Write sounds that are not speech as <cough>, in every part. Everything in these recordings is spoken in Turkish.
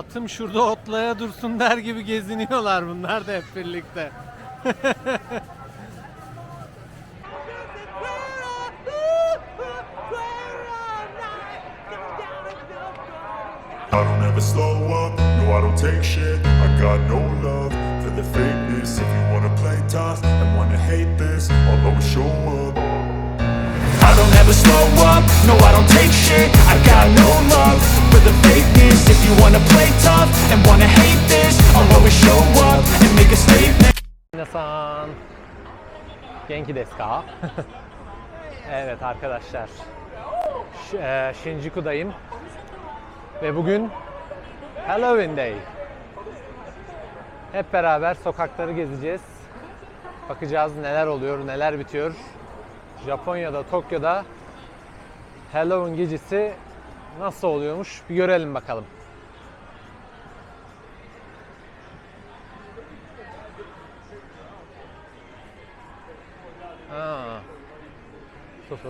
Atım şurada otlaya dursun der gibi geziniyorlar bunlar da hep birlikte. <laughs> Genki deska. <laughs> evet arkadaşlar. Ş e, Shinjuku'dayım. Ve bugün Halloween Day. Hep beraber sokakları gezeceğiz. Bakacağız neler oluyor, neler bitiyor. Japonya'da, Tokyo'da Halloween gecesi nasıl oluyormuş bir görelim bakalım. Ha. Sus.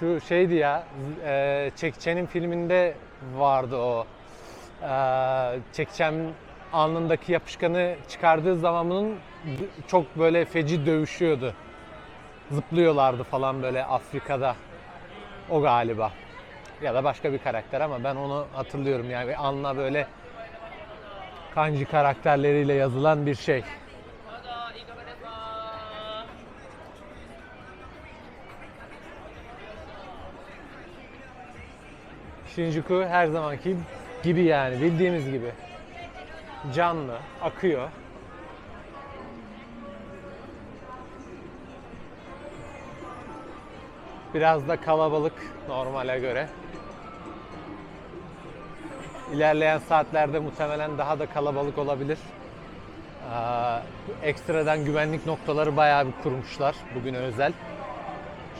Şu şeydi ya, e, Çekçen'in filminde vardı o. E, Çekçen alnındaki yapışkanı çıkardığı zaman bunun çok böyle feci dövüşüyordu. Zıplıyorlardı falan böyle Afrika'da. O galiba. Ya da başka bir karakter ama ben onu hatırlıyorum yani alnına böyle kanji karakterleriyle yazılan bir şey. Shinjuku her zamanki gibi yani bildiğimiz gibi. Canlı, akıyor. Biraz da kalabalık normale göre. İlerleyen saatlerde muhtemelen daha da kalabalık olabilir. Aa, ekstradan güvenlik noktaları bayağı bir kurmuşlar bugün özel.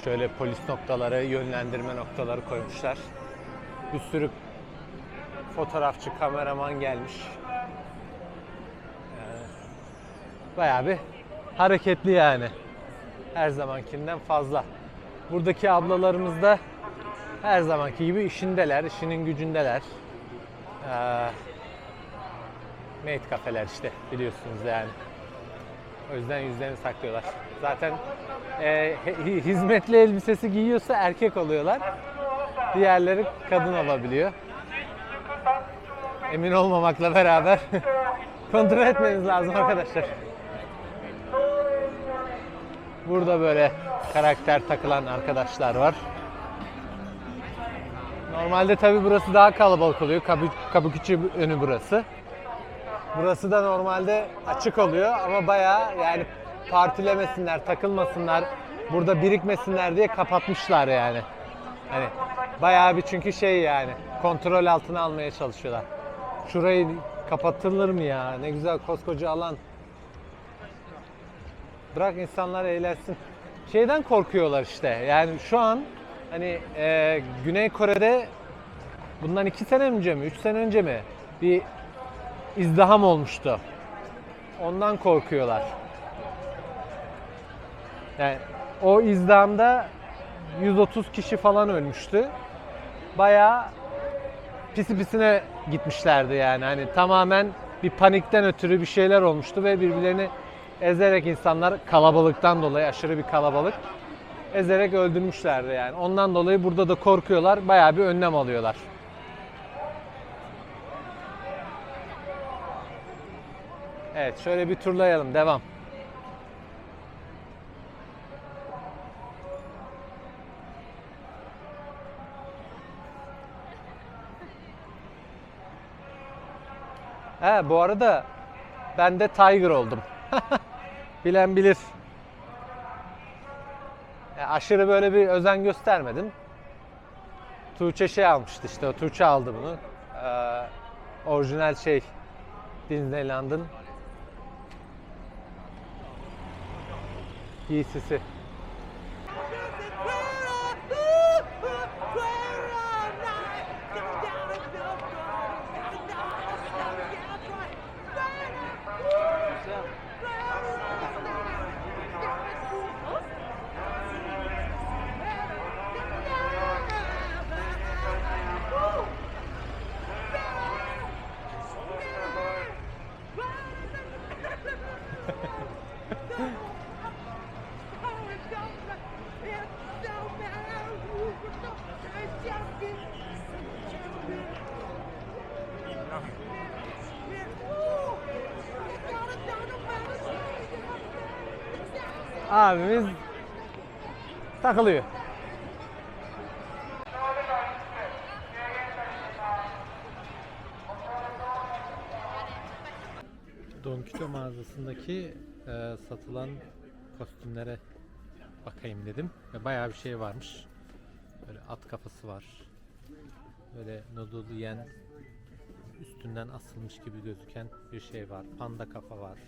Şöyle polis noktaları, yönlendirme noktaları koymuşlar. Bir sürü fotoğrafçı, kameraman gelmiş. Ee, Bayağı bir hareketli yani. Her zamankinden fazla. Buradaki ablalarımız da her zamanki gibi işindeler, işinin gücündeler. Ee, maid kafeler işte biliyorsunuz yani. O yüzden yüzlerini saklıyorlar. Zaten e, hi- hizmetli elbisesi giyiyorsa erkek oluyorlar. Diğerleri kadın olabiliyor. Emin olmamakla beraber <laughs> kontrol etmeniz lazım arkadaşlar. Burada böyle karakter takılan arkadaşlar var. Normalde tabi burası daha kalabalık oluyor. Kabu, Kabukichi önü burası. Burası da normalde açık oluyor ama bayağı yani partilemesinler, takılmasınlar, burada birikmesinler diye kapatmışlar yani. Hani bayağı bir çünkü şey yani kontrol altına almaya çalışıyorlar. Şurayı kapatılır mı ya? Ne güzel koskoca alan. Bırak insanlar eğlensin. Şeyden korkuyorlar işte. Yani şu an hani e, Güney Kore'de bundan iki sene önce mi, üç sene önce mi bir izdiham olmuştu. Ondan korkuyorlar. Yani o izdihamda 130 kişi falan ölmüştü. Bayağı pisi pisine gitmişlerdi yani. Hani tamamen bir panikten ötürü bir şeyler olmuştu ve birbirlerini ezerek insanlar kalabalıktan dolayı aşırı bir kalabalık ezerek öldürmüşlerdi yani. Ondan dolayı burada da korkuyorlar. Bayağı bir önlem alıyorlar. Evet şöyle bir turlayalım. Devam. He bu arada ben de Tiger oldum. <laughs> Bilen bilir. Ya aşırı böyle bir özen göstermedim. Tuğçe şey almıştı işte. O Tuğçe aldı bunu. Ee, orijinal şey Disneyland'ın giysisi. Abimiz takılıyor. Don Quixote mağazasındaki e, satılan kostümlere bakayım dedim. Ve bayağı bir şey varmış. Böyle at kafası var. Böyle noodle yiyen üstünden asılmış gibi gözüken bir şey var. Panda kafa var.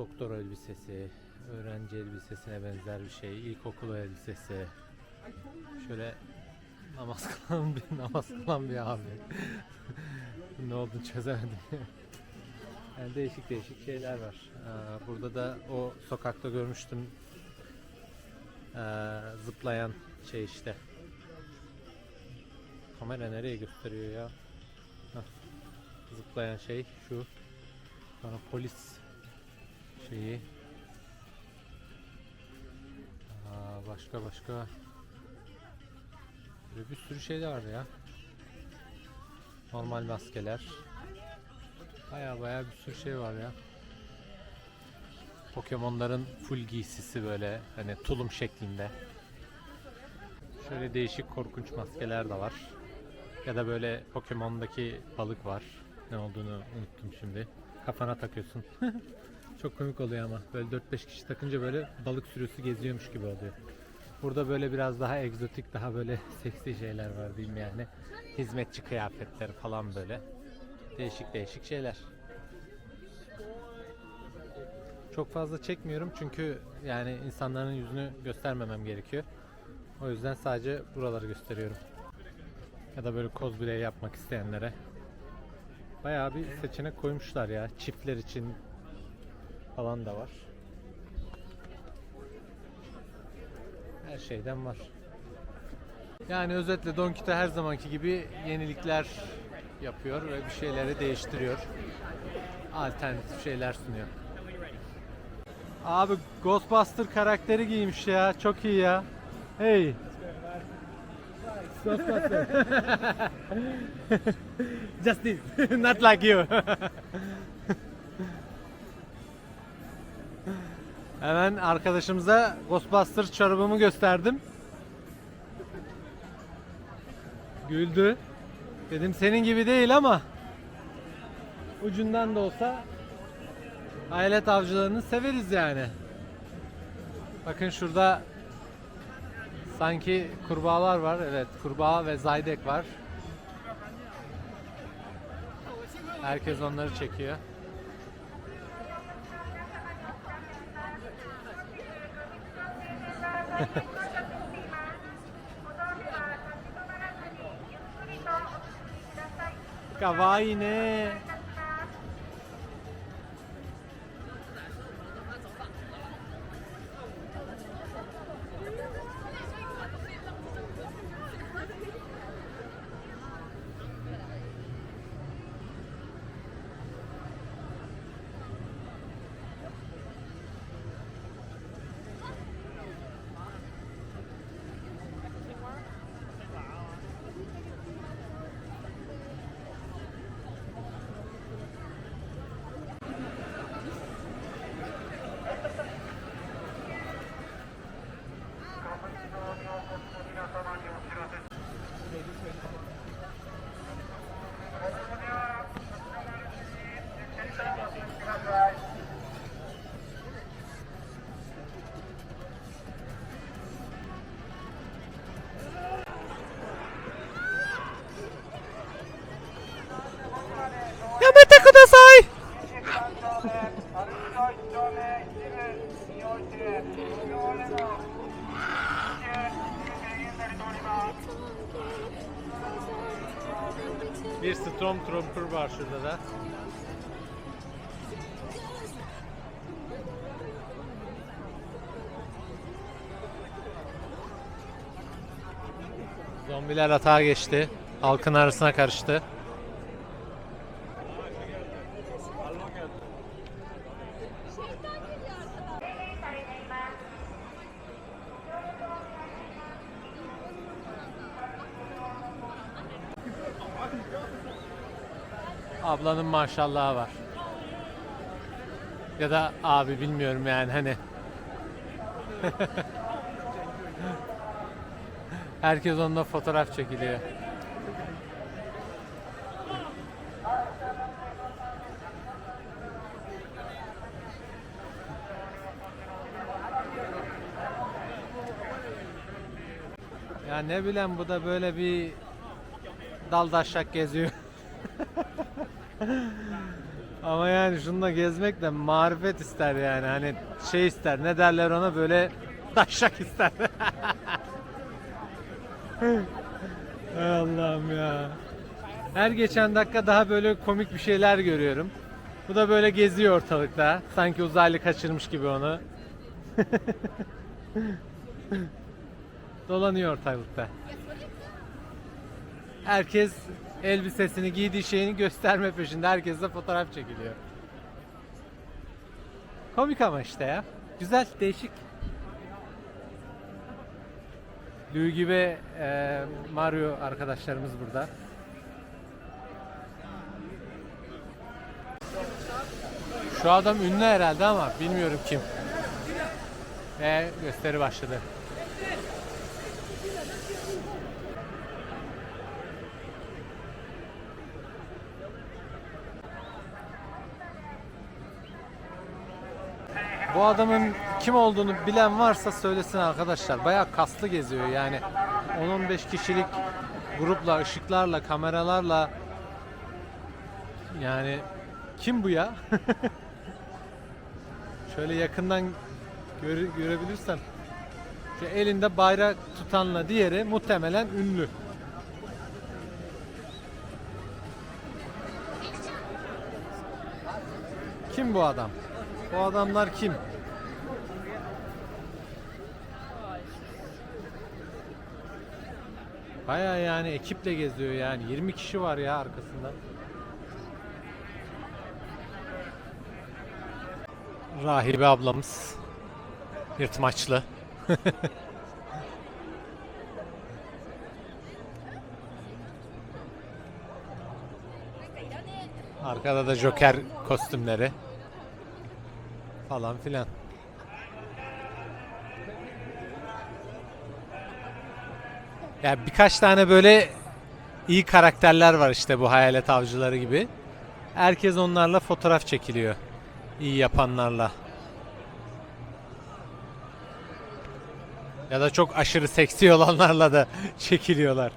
Doktor elbisesi, öğrenci elbisesine benzer bir şey, ilkokul elbisesi. Şöyle namaz <laughs> kılan bir namaz kılan bir abi. <laughs> ne olduğunu çözemedim. <laughs> yani değişik değişik şeyler var. Ee, burada da o sokakta görmüştüm ee, zıplayan şey işte. Kamera nereye gösteriyor ya? Zıplayan şey şu. Sonra polis şeyi. Aa, başka başka. Böyle bir sürü şey de var ya. Normal maskeler. Baya baya bir sürü şey var ya. Pokemon'ların full giysisi böyle hani tulum şeklinde. Şöyle değişik korkunç maskeler de var. Ya da böyle Pokemon'daki balık var. Ne olduğunu unuttum şimdi. Kafana takıyorsun. <laughs> Çok komik oluyor ama. Böyle 4-5 kişi takınca böyle balık sürüsü geziyormuş gibi oluyor. Burada böyle biraz daha egzotik, daha böyle seksi şeyler var diyeyim yani. Hizmetçi kıyafetleri falan böyle. Değişik değişik şeyler. Çok fazla çekmiyorum çünkü yani insanların yüzünü göstermemem gerekiyor. O yüzden sadece buraları gösteriyorum. Ya da böyle cosplay yapmak isteyenlere. Bayağı bir seçenek koymuşlar ya. Çiftler için falan da var. Her şeyden var. Yani özetle Don Quixote her zamanki gibi yenilikler yapıyor ve bir şeyleri değiştiriyor. Alternatif şeyler sunuyor. Abi Ghostbuster karakteri giymiş ya. Çok iyi ya. Hey. Ghostbuster. <laughs> Just this. <laughs> Not like you. <laughs> Hemen arkadaşımıza Ghostbuster çorabımı gösterdim. Güldü. Dedim senin gibi değil ama ucundan da olsa Hayalet avcılarını severiz yani. Bakın şurada sanki kurbağalar var. Evet, kurbağa ve zaydek var. Herkes onları çekiyor. Kawaii ne? Yamete Stormtrooper var şurada da. Zombiler atağa geçti. Halkın arasına karıştı. Maşallahı var. Ya da abi bilmiyorum yani hani. <laughs> Herkes onunla fotoğraf çekiliyor. Ya ne bileyim bu da böyle bir dal daşak geziyor. <laughs> Ama yani şununla gezmek de marifet ister yani hani şey ister ne derler ona böyle <laughs> daşak ister. <laughs> Allah'ım ya. Her geçen dakika daha böyle komik bir şeyler görüyorum. Bu da böyle geziyor ortalıkta. Sanki uzaylı kaçırmış gibi onu. Dolanıyor ortalıkta. Herkes elbisesini, giydiği şeyini gösterme peşinde. Herkes de fotoğraf çekiliyor. Komik ama işte ya. Güzel, değişik. Luigi ve e, Mario arkadaşlarımız burada. Şu adam ünlü herhalde ama bilmiyorum kim. Ve gösteri başladı. Bu adamın kim olduğunu bilen varsa söylesin arkadaşlar. Bayağı kaslı geziyor yani. 10-15 kişilik grupla, ışıklarla, kameralarla yani kim bu ya? <laughs> Şöyle yakından göre, görebilirsem. Şu elinde bayrak tutanla diğeri muhtemelen ünlü. Kim bu adam? Bu adamlar kim? Baya yani ekiple geziyor yani 20 kişi var ya arkasında. Rahibe ablamız yırtmaçlı. <laughs> Arkada da Joker kostümleri falan filan. Ya birkaç tane böyle iyi karakterler var işte bu hayalet avcıları gibi. Herkes onlarla fotoğraf çekiliyor. İyi yapanlarla. Ya da çok aşırı seksi olanlarla da <laughs> çekiliyorlar.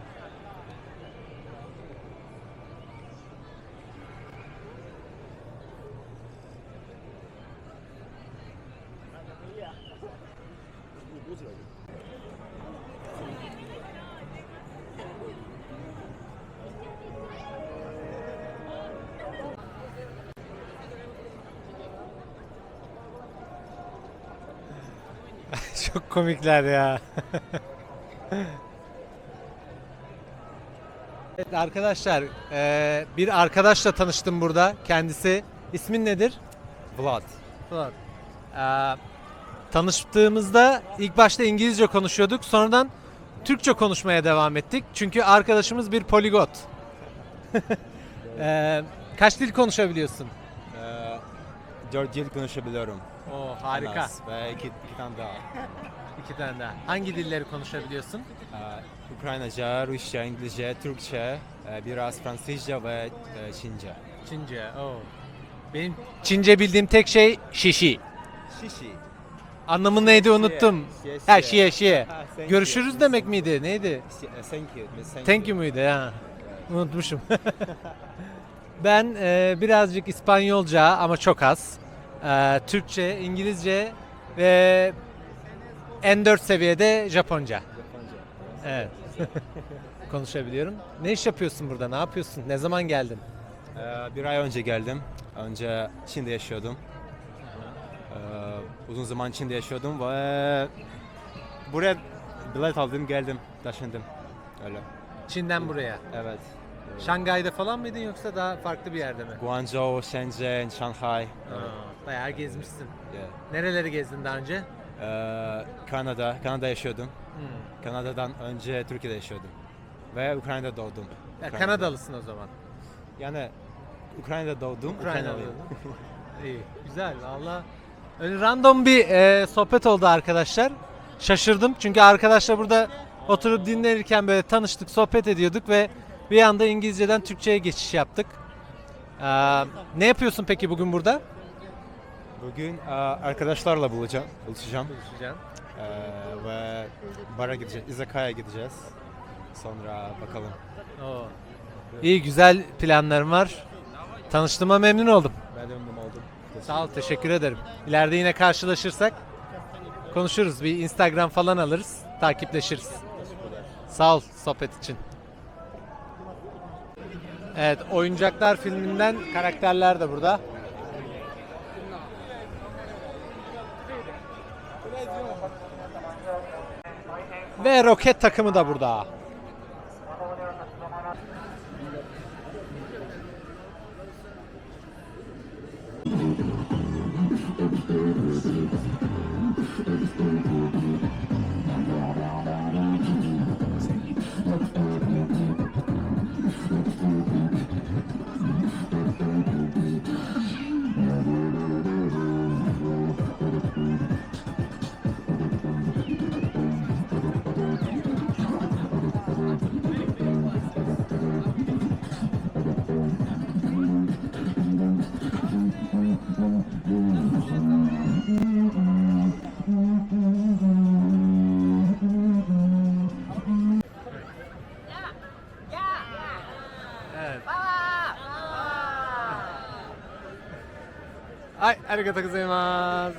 Çok komikler ya. <laughs> evet arkadaşlar, eee, bir arkadaşla tanıştım burada. Kendisi ismin nedir? Vlad. Vlad. Eee, tanıştığımızda ilk başta İngilizce konuşuyorduk. Sonradan Türkçe konuşmaya devam ettik. Çünkü arkadaşımız bir poligot. Eee, <laughs> kaç dil konuşabiliyorsun? Dört dil konuşabiliyorum. Oo harika. Ve iki, iki tane daha. <laughs> İki tane daha. Hangi dilleri konuşabiliyorsun? Ee, Ukraynaca, Rusça, İngilizce, Türkçe, e, biraz Fransızca ve e, Çince. Çince. Oo. Benim Çince bildiğim tek şey şişi. Şişi. Anlamı neydi unuttum. Şiye, Ha şiye. şiye şiye. Ha, thank Görüşürüz demek miydi? Neydi? Thank you. Thank, Thank you muydu ya? Unutmuşum. <laughs> ben e, birazcık İspanyolca ama çok az. E, Türkçe, İngilizce ve N4 seviyede Japonca. Japonca. Evet. <laughs> Konuşabiliyorum. Ne iş yapıyorsun burada? Ne yapıyorsun? Ne zaman geldin? Ee, bir ay önce geldim. Önce Çin'de yaşıyordum. Ee, uzun zaman Çin'de yaşıyordum ve buraya bilet aldım geldim, taşındım. Öyle. Çin'den buraya. Evet. Şangay'da falan mıydın yoksa daha farklı bir yerde mi? Guangzhou, Shenzhen, Shanghai. Aa, bayağı gezmişsin. Yeah. Nereleri gezdin daha önce? Ee, Kanada, Kanada yaşıyordum. Hmm. Kanada'dan önce Türkiye'de yaşıyordum. Ve Ukrayna'da doğdum. Ya Ukrayna'da. Kanadalısın o zaman. Yani Ukrayna'da doğdum. Ukraynalıyım. <laughs> İyi, güzel valla. Öyle random bir e, sohbet oldu arkadaşlar. Şaşırdım çünkü arkadaşlar burada oturup dinlenirken böyle tanıştık, sohbet ediyorduk ve bir anda İngilizceden Türkçe'ye geçiş yaptık. Ee, ne yapıyorsun peki bugün burada? Bugün e, arkadaşlarla bulacağım, buluşacağım. E, ve bara gideceğiz, izakaya gideceğiz. Sonra bakalım. Oo. İyi güzel planlarım var. Tanıştığıma memnun oldum. Ben de memnun oldum. Sağ ol, teşekkür ederim. İleride yine karşılaşırsak konuşuruz. Bir Instagram falan alırız, takipleşiriz. Sağ ol sohbet için. Evet, Oyuncaklar filminden karakterler de burada. Ve roket takımı da burada. Ay, arigato gozaimasu.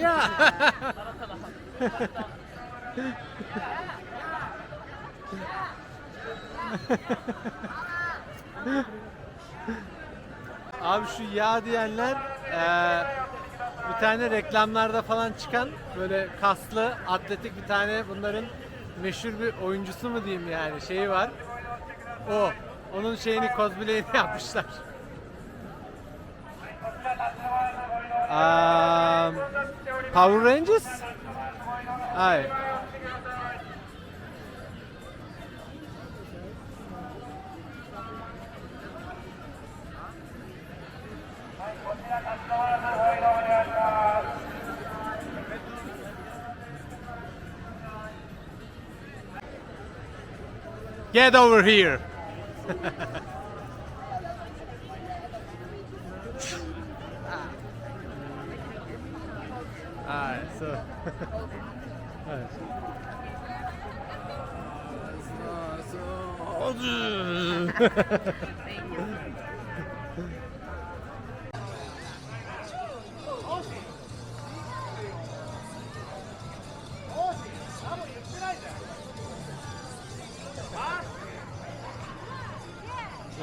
Ya. Abi şu yağ diyenler eee, bir tane reklamlarda falan çıkan böyle kaslı atletik bir tane bunların meşhur bir oyuncusu mu diyeyim yani şeyi var. O. Onun şeyini cosplay'ini <laughs> yapmışlar. Um, Power Rangers? Get over here. <laughs> <laughs>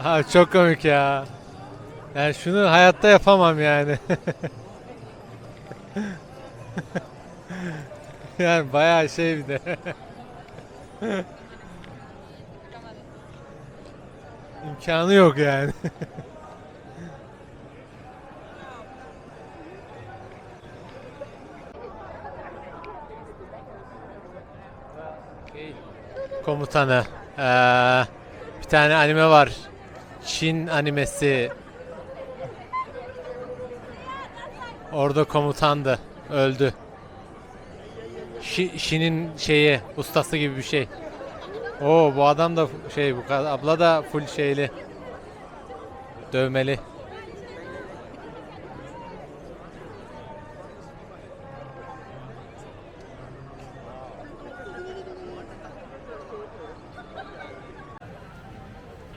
Abi çok komik ya. Yani şunu hayatta yapamam yani. <laughs> yani bayağı şey bir de. <laughs> İmkanı yok yani. <laughs> Komutanı. Ee, bir tane anime var. Çin animesi. Orada komutandı. Öldü. Şi, Şin'in şeyi, ustası gibi bir şey. Oo bu adam da şey bu abla da full şeyli. Dövmeli.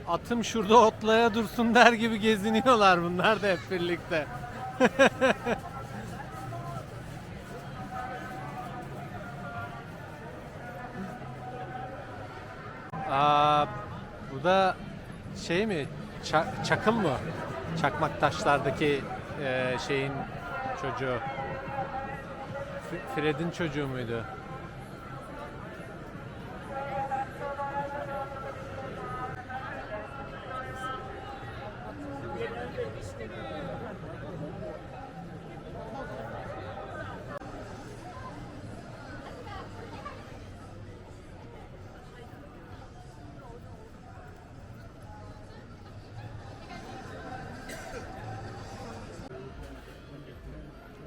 Atım şurada otlaya dursun der gibi geziniyorlar bunlar da hep birlikte. <laughs> şey mi? Ça- çakım mı? Çakmak taşlardaki e, şeyin çocuğu. F- Fred'in çocuğu muydu?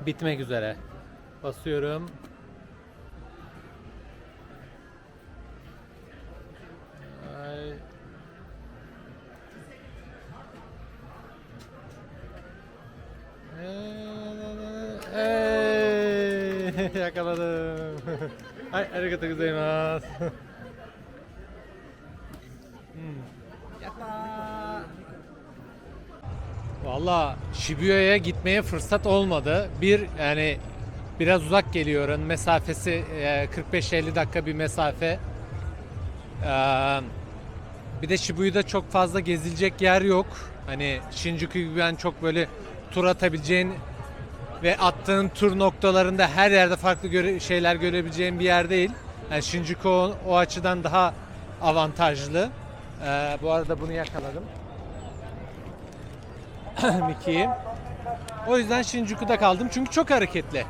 Bitmek üzere. Basıyorum. Hey, <laughs> yakaladım. Ay, arigato gozaimasu. Valla Shibuya'ya gitmeye fırsat olmadı. Bir yani biraz uzak geliyor mesafesi e, 45-50 dakika bir mesafe. Ee, bir de Shibuya'da çok fazla gezilecek yer yok. Hani Shinjuku gibi ben çok böyle tur atabileceğin ve attığın tur noktalarında her yerde farklı göre- şeyler görebileceğin bir yer değil. Yani Shinjuku o, o açıdan daha avantajlı. Ee, bu arada bunu yakaladım. <laughs> Mickey'i. O yüzden Shinjuku'da kaldım çünkü çok hareketli.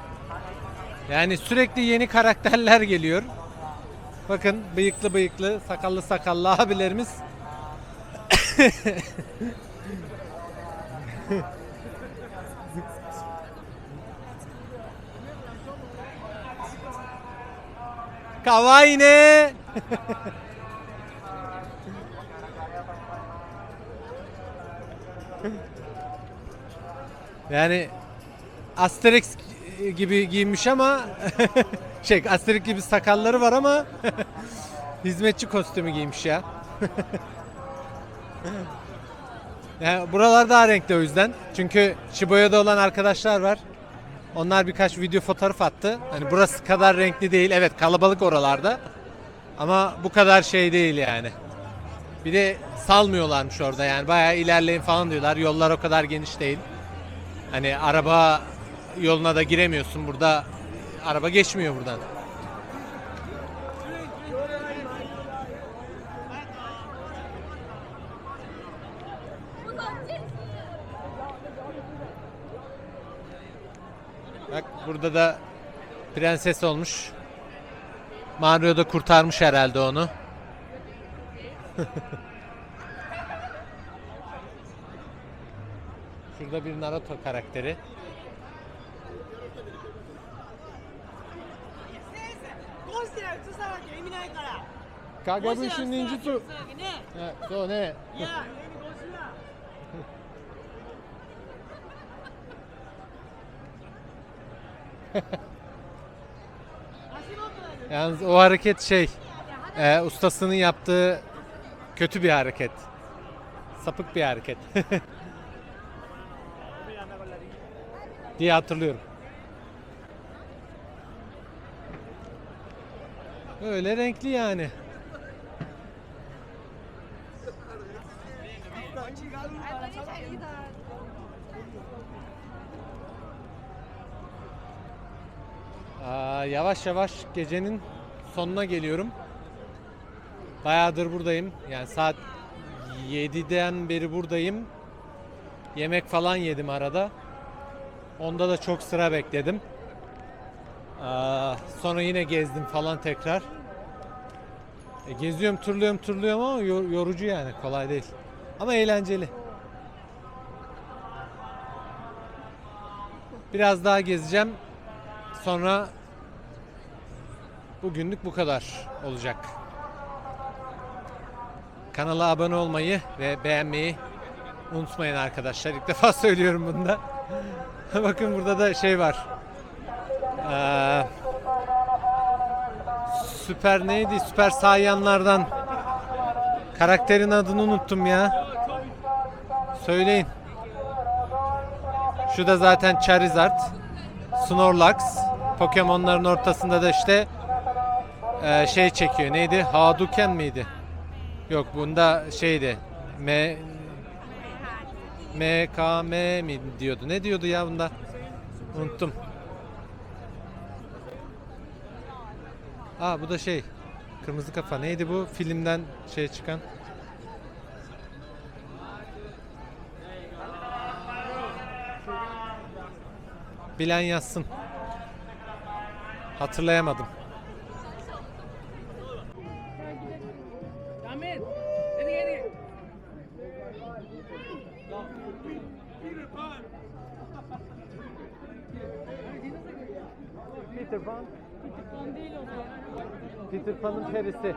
Yani sürekli yeni karakterler geliyor. Bakın bıyıklı bıyıklı, sakallı sakallı abilerimiz. <laughs> Kawaii ne? <laughs> Yani Asterix gibi giyinmiş ama <laughs> şey Asterix gibi sakalları var ama <laughs> hizmetçi kostümü giymiş ya. <laughs> yani buralar daha renkli o yüzden. Çünkü Shibuya'da olan arkadaşlar var. Onlar birkaç video fotoğraf attı. Hani burası kadar renkli değil. Evet kalabalık oralarda. Ama bu kadar şey değil yani. Bir de salmıyorlarmış orada yani. Bayağı ilerleyin falan diyorlar. Yollar o kadar geniş değil. Hani araba yoluna da giremiyorsun burada. Araba geçmiyor buradan. Bak burada da prenses olmuş. Mario da kurtarmış herhalde onu. <laughs> Şurada bir Naruto karakteri. Kagabushin ninjutsu. Evet, so ne? <laughs> <laughs> Yalnız o hareket şey, e, ustasının yaptığı kötü bir hareket. Sapık bir hareket. <laughs> diye hatırlıyorum. Öyle renkli yani. Aa, yavaş yavaş gecenin sonuna geliyorum. Bayağıdır buradayım. Yani saat 7'den beri buradayım. Yemek falan yedim arada. Onda da çok sıra bekledim. Aa, sonra yine gezdim falan tekrar. E, geziyorum, turluyorum, turluyorum ama yor- yorucu yani. Kolay değil. Ama eğlenceli. Biraz daha gezeceğim. Sonra bugünlük bu kadar olacak. Kanala abone olmayı ve beğenmeyi unutmayın arkadaşlar. İlk defa <laughs> söylüyorum bunu da. <laughs> Bakın burada da şey var. Ee, süper neydi? Süper sayanlardan karakterin adını unuttum ya. Söyleyin. Şu da zaten Charizard. Snorlax. Pokemon'ların ortasında da işte e, şey çekiyor. Neydi? Hadouken miydi? Yok bunda şeydi. M MKM mi diyordu? Ne diyordu ya bunda? Unuttum. Aa bu da şey. Kırmızı kafa. Neydi bu? Filmden şey çıkan. Bilen yazsın. Hatırlayamadım. Peter Pan'ın perisi.